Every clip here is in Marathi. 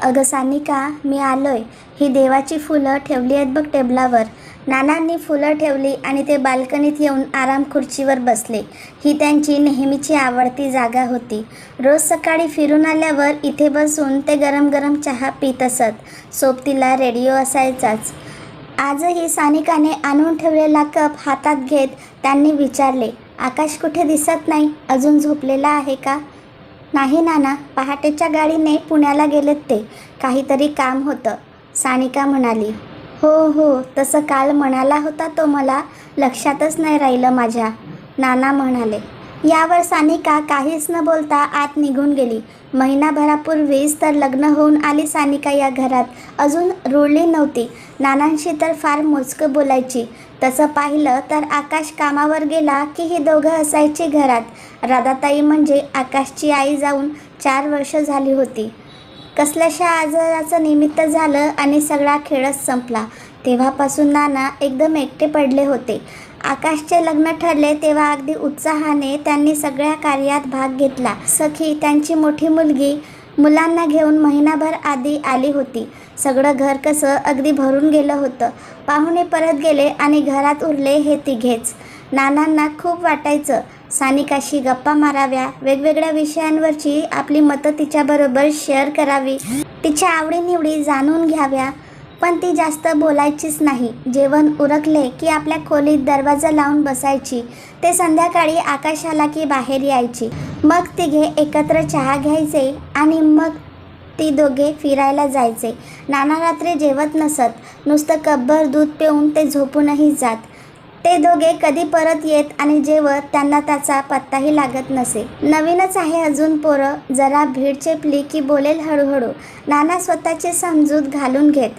अगं सानिका मी आलोय. ही देवाची फुलं ठेवली आहेत बघ टेबलावर. नानांनी फुलं ठेवली आणि ते बाल्कनीत येऊन आराम खुर्चीवर बसले. ही त्यांची नेहमीची आवडती जागा होती. रोज सकाळी फिरून आल्यावर इथे बसून ते गरम गरम चहा पित असत. सोबतीला रेडिओ असायचाच. आजही सानिकाने आणून ठेवलेला कप हातात घेत त्यांनी विचारले आकाश कुठे दिसत नाही? अजून झोपलेला आहे का? नाही नाना पहाटेच्या गाडीने पुण्याला गेलेत ते. काहीतरी काम होतं सानिका म्हणाली. हो हो तसं काल म्हणाला होता तो मला लक्षातच नाही राहिलं माझ्या. नाना म्हणाले. यावर सानिका काहीच न बोलता आत निघून गेली. महिनाभरापूर्वीच तर लग्न होऊन आली सानिका या घरात. अजून रुळली नव्हती. नानांशी तर फार मोजकं बोलायची. तसं पाहिलं तर आकाश कामावर गेला की ही दोघं असायची घरात. राधाताई म्हणजे आकाशची आई जाऊन चार वर्ष झाली होती. कसल्याशा आजाराचं निमित्त झालं आणि सगळा खेळच संपला. तेव्हापासून नाना एकदम एकटे पडले होते. आकाशचे लग्न ठरले तेव्हा अगदी उत्साहाने त्यांनी सगळ्या कार्यात भाग घेतला. सखी त्यांची मोठी मुलगी मुलांना घेऊन महिनाभर आधी आली होती. सगळं घर कसं अगदी भरून गेलं होतं. पाहुणे परत गेले आणि घरात उरले हे तिघेच. नानांना खूप वाटायचं. सानिकाशी गप्पा माराव्या वेगवेगळ्या विषयांवरची आपली मतं तिच्याबरोबर शेअर करावी. तिच्या आवडीनिवडी जाणून घ्याव्या. पण ती जास्त बोलायचीच नाही. जेवण उरकले की आपल्या खोलीत दरवाजा लावून बसायची. ते संध्याकाळी आकाश आला की बाहेर यायची. मग तिघे एकत्र चहा घ्यायचे आणि मग ती दोघे फिरायला जायचे. नाना रात्री जेवत नसत. नुसतं कब्बर दूध पिऊन ते झोपूनही जात. ते दोघे कधी परत येत आणि जेवत त्यांना त्याचा पत्ताही लागत नसे. नवीनच आहे अजून पोरं. जरा भीड चेपली की बोलेल हळूहळू. नाना स्वतःची समजूत घालून घेत.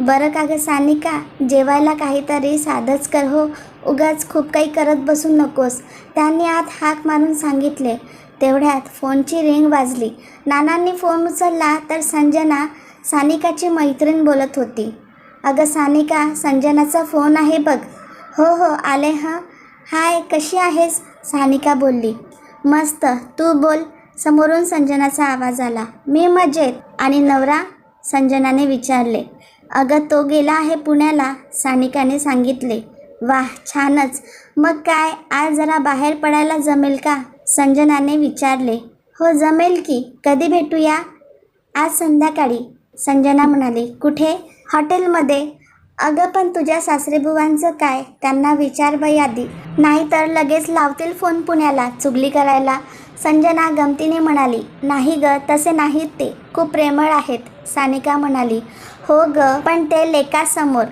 बरं का गं सानिका? जेवायला काहीतरी साधंच कर हो. उगाच खूप काही करत बसू नकोस. त्यांनी आत हाक मारून सांगितले. तेवढ्यात फोनची रिंग वाजली. नानांनी फोन उचलला तर संजना सानिकाची मैत्रीण बोलत होती. अगं सानिका संजनाचा फोन आहे बघ. हो हो आले हां. हाय कशी आहेस? सानिका बोलली. मस्त तू बोल. समोरून संजनाचा आवाज आला. मी मजेत. आणि नवरा? संजनाने विचारले. अगं तो गेला आहे पुण्याला सानिकाने सांगितले. वाह छानच. मग काय आज जरा बाहेर पडायला जमेल का? संजनाने विचारले. हो जमेल की. कधी भेटूया? आज संध्याकाळी. संजना म्हणाली. कुठे? हॉटेलमध्ये. अगं पण तुझ्या सासरेबुवांचं काय? त्यांना विचार बाई आधी. नाहीतर लगेच लावतील फोन पुण्याला चुगली करायला. संजना गमतीने म्हणाली. नाही ग तसे नाहीत ते. खूप प्रेमळ आहेत सानिका म्हणाली. हो ग पण ते लेकासमोर.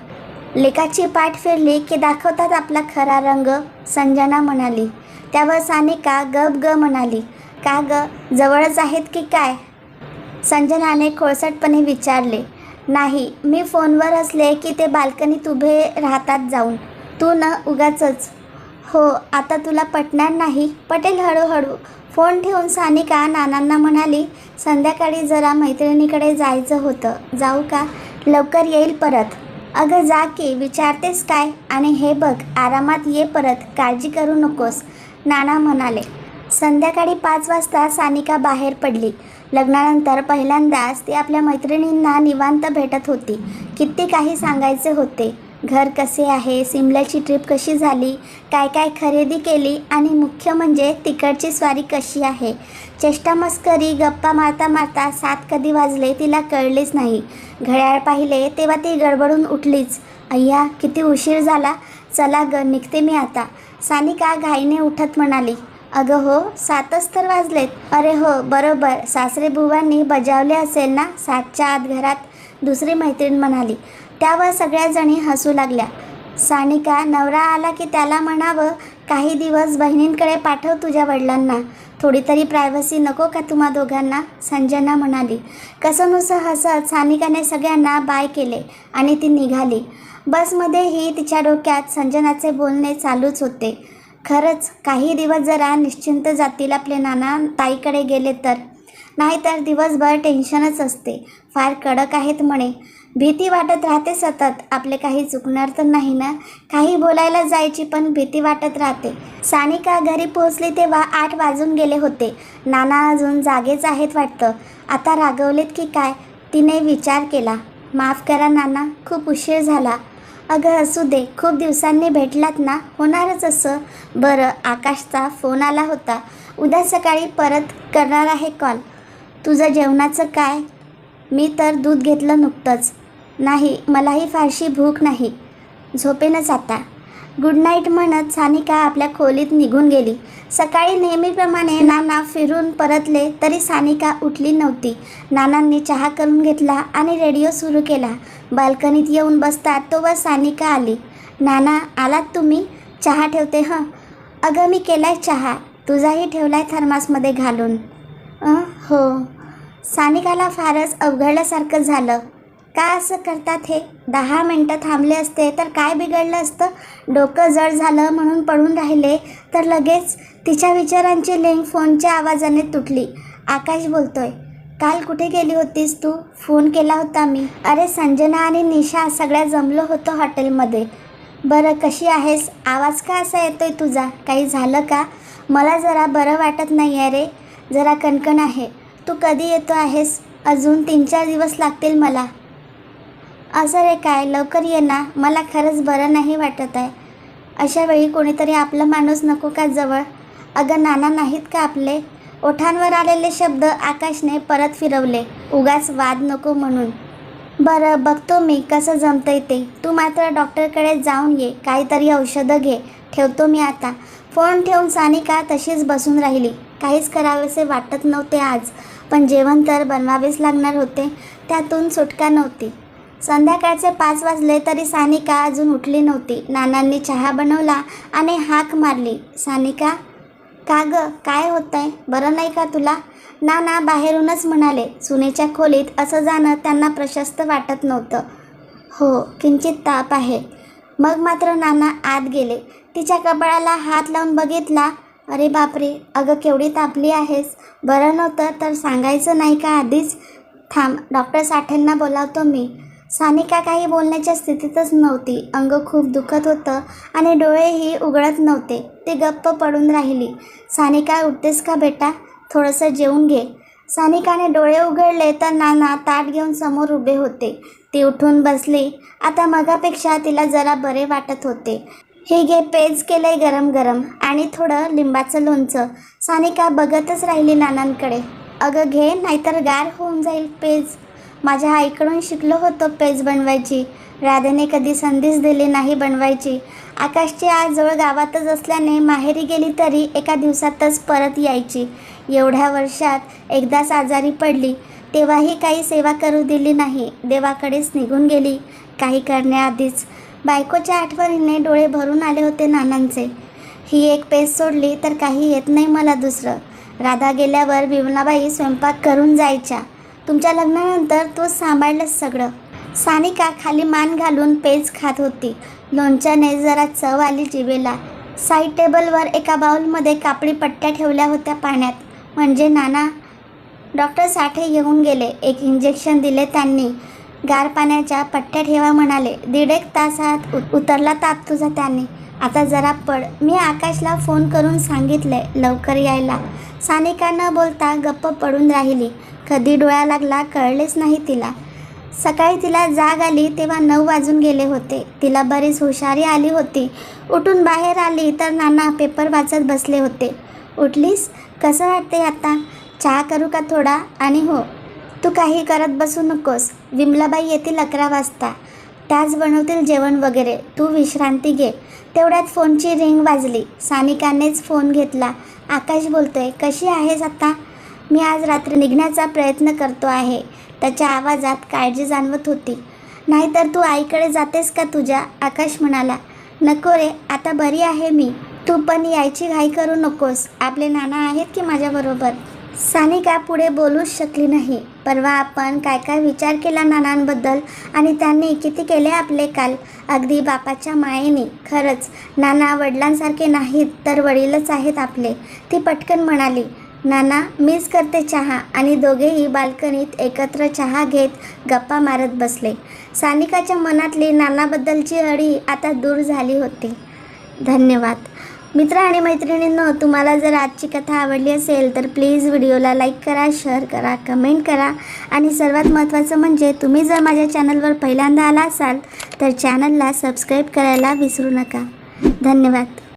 लेकाची पाठ फिरली की दाखवतात आपला खरा रंग संजना म्हणाली. त्यावर सानिका गप ग म्हणाली का ग जवळच आहेत की काय? संजनाने खोळसटपणे विचारले नाही मी फोनवर असले की ते बाल्कनीत उभे राहतात जाऊन. तू न उगाचच. हो आता तुला पटणार नाही. पटेल हळूहळू. फोन ठेवून सानिका नानांना म्हणाली संध्याकाळी जरा मैत्रिणीकडे जायचं होतं. जाऊ का? लवकर येईल परत. अगं जा की विचारतेस काय? आणि हे बघ आरामात ये परत काळजी करू नकोस नाना म्हणाले. संध्याकाळी पाच वाजता सानिका बाहेर पडली. लग्नानंतर पहिल्यांदाच ती आपल्या मैत्रिणींना निवांत भेटत होती. किती काही सांगायचे होते. घर कसे आहे सिमल्याची ट्रिप कशी झाली काय काय खरेदी केली आणि मुख्य म्हणजे तिकडची स्वारी कशी आहे. चेष्टा मस्करी गप्पा मारता मारता सात कधी वाजले तिला कळलेच नाही. घड्याळ पाहिले तेव्हा ती गडबडून उठलीच. अय्या किती उशीर झाला. चला ग निघते मी आता. सानिका घाईने उठत म्हणाली. अगं हो सातच तर वाजलेत. अरे हो बरोबर. सासरे बुवांनी बजावले असेल ना सातच्या आत घरात. दुसरी मैत्रीण म्हणाली. त्यावर सगळ्याजणी हसू लागल्या. सानिका नवरा आला की त्याला म्हणावं काही दिवस बहिणींकडे पाठव तुझ्या वडिलांना. थोडी तरी प्रायव्हसी नको का तुम्हा दोघांना? संजना म्हणाली. कसंनुसं हसत सानिकाने सगळ्यांना बाय केले आणि ती निघाली. बसमध्येही तिच्या डोक्यात संजनाचे बोलणे चालूच होते. खरंच काही दिवस जरा निश्चिंत जातील आपले नाना ताईकडे गेले तर. नाहीतर दिवसभर टेन्शनच असते. फार कडक आहेत म्हणे. भीती वाटत राहते सतत. आपले काही चुकणार तर नाही ना? काही बोलायला जायची पण भीती वाटत राहते. सानिका घरी पोहोचली तेव्हा आठ वाजून गेले होते. नाना अजून जागेच आहेत वाटतं. आता रागवलेत की काय? तिने विचार केला. माफ करा नाना खूप उशीर झाला. अगं असू दे खूप दिवसांनी भेटलात ना? होणारच असं. बरं आकाशचा फोन आला होता. उद्या सकाळी परत करणार आहे कॉल. तुझं जेवणाचं काय? मी तर दूध घेतलं नुकतंच. नाही मलाही फारशी भूक नाही. झोपेनच आता. गुड नाईट म्हणत सानिका आपल्या खोलीत निघून गेली. सकाळी नेहमीप्रमाणे नाना फिरून परतले तरी सानिका उठली नव्हती. नानांनी चहा करून घेतला आणि रेडिओ सुरू केला. बाल्कनीत येऊन बसतात तोवर सानिका आली. नाना आलात तुम्ही? चहा ठेवते हं? अगं मी केलाय चहा. तुझाही ठेवलाय थर्मासमध्ये घालून. हो. सानिकाला फारच अवघडल्यासारखं झालं. का असं करतात हे? दहा मिनटं थांबले असते तर काय बिघडलं असतं? डोकं जड झालं म्हणून पडून राहिले तर लगेच तिच्या विचारांची लिंक फोनच्या आवाजाने तुटली. आकाश बोलतोय काल कुठे गेली होतीस तू? फोन केला होता मी. अरे संजना आणि निशा सगळ्या जमलो होतो हॉटेलमध्ये. बरं कशी आहेस? आवाज का असा येतोय तुझा? काही झालं का? मला जरा बरं वाटत नाही आहे रे. जरा कणकण आहे. तू कधी येतो आहेस? अजून तीन चार दिवस लागतील मला. असं रे काय? लवकर ये ना. मला खरंच बरं नाही वाटत आहे. अशा वेळी कोणीतरी आपलं माणूस नको का जवळ? अगं नाना नाहीत का आपले? ओठांवर आलेले शब्द आकाशने परत फिरवले. उगाच वाद नको म्हणून. बरं बघतो मी कसं जमतंय ते. तू मात्र डॉक्टरकडे जाऊन ये. काहीतरी औषधं घे. ठेवतो मी आता. फोन ठेवून सानिका तशीच बसून राहिली. काहीच करावेसे वाटत नव्हते आज. पण जेवण तर बनवावेच लागणार होते. त्यातून सुटका नव्हती. संध्याकाळचे पाच वाजले तरी सानिका अजून उठली नव्हती. नानांनी चहा बनवला आणि हाक मारली. सानिका का गं? काय होत आहे बरं नाही का तुला? नाना बाहेरूनच म्हणाले सुनेच्या खोलीत असं जाणं त्यांना प्रशस्त वाटत नव्हतं. हो किंचित ताप आहे. मग मात्र नाना आत गेले. तिच्या कपाळाला हात लावून बघितला अरे बापरे अगं केवढी तापली आहेस. बरं नव्हतं तर सांगायचं नाही का आधीच? थांब डॉक्टर साठेंना बोलावतो मी. सानिका काही बोलण्याच्या स्थितीतच नव्हती. अंग खूप दुखत होतं आणि डोळेही उघडत नव्हते. ती गप्प पडून राहिली. सानिका उठतेस का बेटा? थोडंसं जेवून घे. सानिकाने डोळे उघडले तर नाना ताट घेऊन समोर उभे होते. ती उठून बसली. आता मगापेक्षा तिला जरा बरे वाटत होते. हे घे पेज केलंय गरम गरम आणि थोडं लिंबाचं लोणचं. सानिका बघतच राहिली नानांकडे. अगं घे नाहीतर गार होऊन जाईल पेज. माझ्या आईकडून शिकलो होतो पेज बनवायची. राधेने कधी संधीच दिली नाही बनवायची. आकाशची आज जवळ गावातच असल्याने माहेरी गेली तरी एका दिवसातच परत यायची. एवढ्या वर्षात एकदाच आजारी पडली. तेव्हाही काही सेवा करू दिली नाही. देवाकडेच निघून गेली. काही करण्याआधीच बायकोच्या आठवणीने डोळे भरून आले होते नानांचे. ही एक पेज सोडली तर काही येत नाही मला दुसरं. राधा गेल्यावर विमलाबाई स्वयंपाक करून जायच्या. तुमच्या लग्नानंतर तो सांभाळलंस सगळं. सानिका खाली मान घालून पेज खात होती. लोणच्याने जरा चव आली जिभेला. साईड टेबलवर एका बाउलमध्ये कापडी पट्ट्या ठेवल्या होत्या पाण्यात. म्हणजे नाना डॉक्टर साठे येऊन गेले. एक इंजेक्शन दिले त्यांनी. गार पाण्याच्या पट्ट्या ठेवा म्हणाले. दीड एक तासात उतरला ताप तुझा त्यांनी. आता जरा पड. मी आकाशला फोन करून सांगितले लवकर यायला. सानिका न बोलता गप्प पडून राहिली. कधी डोळा लागला कळलेच नाही तिला. सकाळी तिला जाग आली तेव्हा नऊ वाजून गेले होते. तिला बरीच हुशारी आली होती. उठून बाहेर आली तर नाना पेपर वाचत बसले होते. उठलीस? कसं वाटते आता? चहा करू का थोडा? आणि हो. तू काही करत बसू नकोस. विमलाबाई येतील अकरा वाजता. त्याच बनवतील जेवण वगैरे. तू विश्रांती घे. तेवढ्यात फोनची रिंग वाजली. सानिकानेच फोन घेतला. आकाश बोलतोय. कशी आहेस आता? मी आज रात्री निघण्याचा प्रयत्न करतो आहे. त्याच्या आवाजात काळजी जाणवत होती. नाहीतर तू आईकडे जातेस का तुझ्या? आकाश म्हणाला. नको रे आता बरी आहे मी. तू पण यायची घाई करू नकोस. आपले नाना आहेत की माझ्याबरोबर? सानिका पुढे बोलूच शकली नाही. परवा आपण काय काय विचार केला नानांबद्दल आणि त्यांनी किती केले आपले काल? अगदी बापाच्या मायेने. खरंच नाना वडिलांसारखे नाहीत तर वडीलच आहेत आपले. ती पटकन म्हणाली. नाना मीच करते चहा. आणि दोघेही बाल्कनीत एकत्र चहा घेत गप्पा मारत बसले. सानिकाच्या मनातली नानाबद्दलची अडी आता दूर झाली होती. धन्यवाद. मित्र आणि मैत्रिणींनो तुम्हाला जर आजची कथा आवडली असेल तर प्लीज व्हिडिओला लाईक करा शेअर करा कमेंट करा. आणि सर्वात महत्त्वाचं म्हणजे तुम्ही जर माझ्या चॅनलवर पहिल्यांदा आला असाल तर चॅनलला सबस्क्राईब करायला विसरू नका. धन्यवाद.